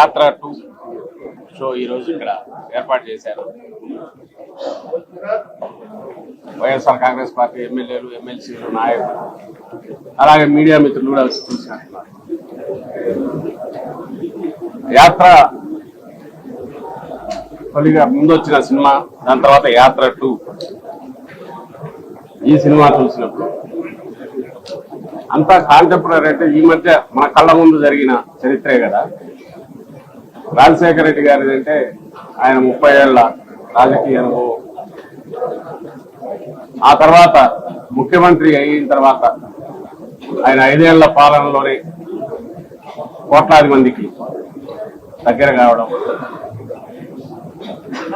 యాత్ర two show ఈరోజు ఇక్కడ ఏర్పాటు చేశారు. వైఎస్ఆర్ కాంగ్రెస్ పార్టీ ఎమ్మెల్యేలు ఎమ్మెల్సీలు నాయకులు అలాగే మీడియా మిత్రులు కూడా చూసినట్టున్నారు. యాత్ర తొలిగా ముందొచ్చిన సినిమా దాని తర్వాత యాత్ర టూ. ఈ సినిమా చూసినప్పుడు అంతా కాంటెంపరీ అంటే ఈ మధ్య మన కళ్ళ ముందు జరిగిన చరిత్రే కదా. రాజశేఖర రెడ్డి గారి అంటే ఆయన ముప్పై ఏళ్ళ రాజకీయ అనుభవం. ఆ తర్వాత ముఖ్యమంత్రి అయిన తర్వాత ఆయన ఐదేళ్ళ పాలనలోనే కోట్లాది మందికి దగ్గర కావడం.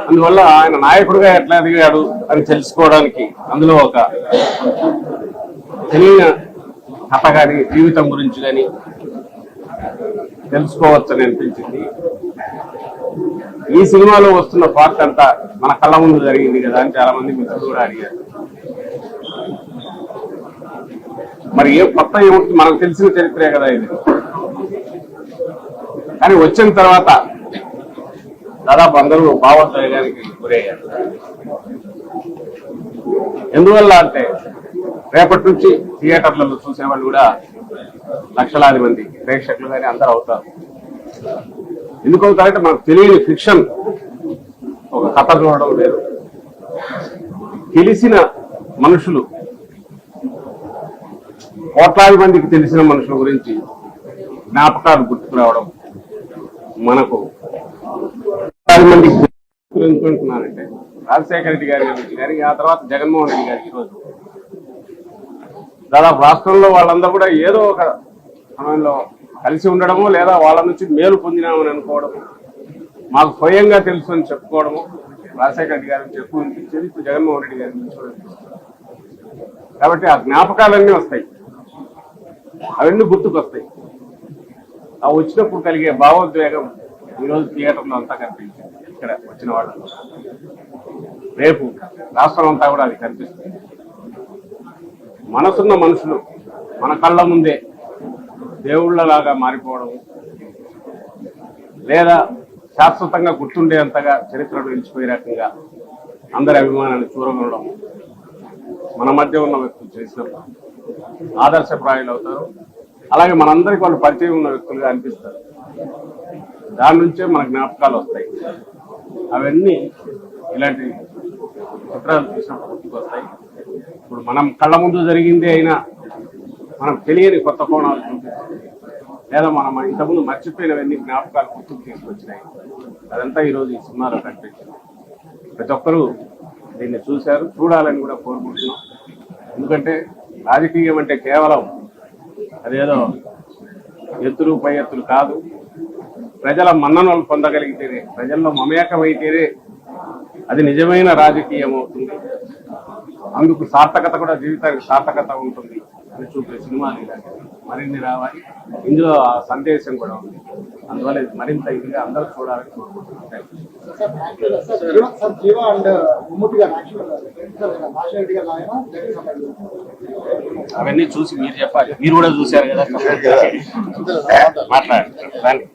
అందువల్ల ఆయన నాయకుడిగా ఎట్లా ఎదిగాడు అని తెలుసుకోవడానికి అందులో ఒక తెలియని కథ కానీ జీవితం గురించి కానీ తెలుసుకోవచ్చని అనిపించింది. ఈ సినిమాలో వస్తున్న పార్ట్ అంతా మన కళ్ళ ముందు జరిగింది కదా అని చాలా మంది మిత్రులు కూడా అడిగారు. మరి ఏ కొత్త ఏముంటుంది మనకు తెలిసిన చరిత్రే కదా ఇది. కానీ వచ్చిన తర్వాత దాదాపు అందరూ భావోద్వేగానికి గురయ్యారు. ఎందువల్ల అంటే రేపటి నుంచి థియేటర్లలో చూసేవాళ్ళు కూడా లక్షలాది మంది ప్రేక్షకులు కానీ అందరూ అవుతారు. ఎందుకు అవుతారంటే మనకు తెలియని ఫిక్షన్ ఒక కథ చూడడం లేదు. తెలిసిన మనుషులు కోట్లాది మందికి తెలిసిన మనుషుల గురించి జ్ఞాపకాలు గుర్తుకురావడం మనకు కోట్లాది మందికి ఎందుకుంటున్నానంటే రాజశేఖర రెడ్డి గారి గురించి కానీ ఆ తర్వాత జగన్మోహన్ రెడ్డి గారి ఈరోజు. దాదాపు రాష్ట్రంలో వాళ్ళందరూ కూడా ఏదో ఒక సమయంలో కలిసి ఉండడము లేదా వాళ్ళ నుంచి మేలు పొందినామని అనుకోవడము మాకు స్వయంగా తెలుసు అని చెప్పుకోవడము రాజశేఖర రెడ్డి గారి నుంచి ఎక్కువ అనిపించేది ఇప్పుడు జగన్మోహన్ రెడ్డి గారి నుంచి కూడా కాబట్టి ఆ జ్ఞాపకాలన్నీ వస్తాయి. అవన్నీ గుర్తుకొస్తాయి. ఆ వచ్చినప్పుడు కలిగే భావోద్వేగం ఈరోజు థియేటర్లో అంతా కనిపించింది. ఇక్కడ వచ్చిన వాళ్ళు రేపు రాష్ట్రం అంతా కూడా అది కనిపిస్తుంది. మనసున్న మనుషులు మన కళ్ళ ముందే దేవుళ్ళలాగా మారిపోవడం లేదా శాశ్వతంగా గుర్తుండేంతగా చరిత్రను నిలిచిపోయే రకంగా అందరి అభిమానాన్ని చూరగొనడం మన మధ్య ఉన్న వ్యక్తులు చేసినప్పుడు ఆదర్శప్రాయులు అవుతారు. అలాగే మనందరికీ వాళ్ళు పరిచయం ఉన్న వ్యక్తులుగా అనిపిస్తారు. దాని నుంచే మన జ్ఞాపకాలు వస్తాయి. అవన్నీ ఇలాంటి చిత్రాలు చూసినప్పుడు గుర్తుకొస్తాయి. ఇప్పుడు మనం కళ్ళ ముందు జరిగింది అయినా మనం తెలియని కొత్త కోణాలు లేదా మనం ఇంతకుముందు మర్చిపోయినవన్నీ జ్ఞాపకాలు గుర్తుకు తీసుకొచ్చినాయి. అదంతా ఈరోజు ఈ సినిమాలో కనిపించింది. ప్రతి ఒక్కరూ దీన్ని చూశారు చూడాలని కూడా కోరుకుంటున్నాం. ఎందుకంటే రాజకీయం అంటే కేవలం అదేదో ఎత్తులు పై ఎత్తులు కాదు. ప్రజల మన్ననలు పొందగలిగితేనే ప్రజల్లో మమేకమైతేనే అది నిజమైన రాజకీయం అవుతుంది. అందుకు సార్థకత కూడా జీవితానికి సార్థకత ఉంటుంది అని చూపే సినిమాలు ఇలాంటివి మరిన్ని రావాలి. ఇందులో ఆ సందేశం కూడా ఉంది. అందువల్ల ఇది మరింత ఇదిగా అందరూ చూడాలని కోరుకుంటున్నాను. అవన్నీ చూసి మీరు చెప్పాలి. మీరు కూడా చూశారు కదా. మాట్లాడండి.